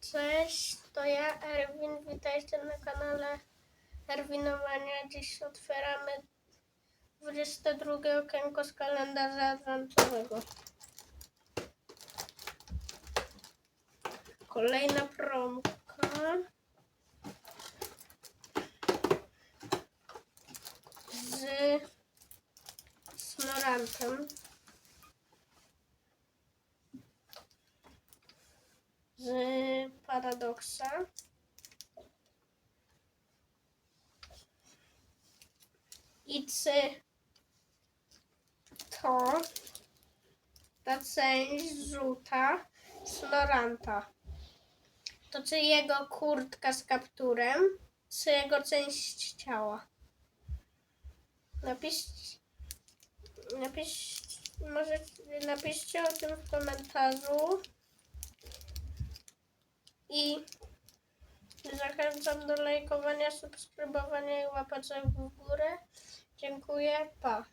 Cześć, to ja Erwin. Witajcie na kanale Erwinowania. Dziś otwieramy 22 okienko z kalendarza adwentowego. Kolejna promka. Z snorantem. z paradoksa. I czy to ta część żółta snoranta, to czy jego kurtka z kapturem, czy jego część ciała? Napisz, napisz, może napiszcie o tym w komentarzu. I zachęcam do lajkowania, subskrybowania i łapaczek w górę. Dziękuję, pa.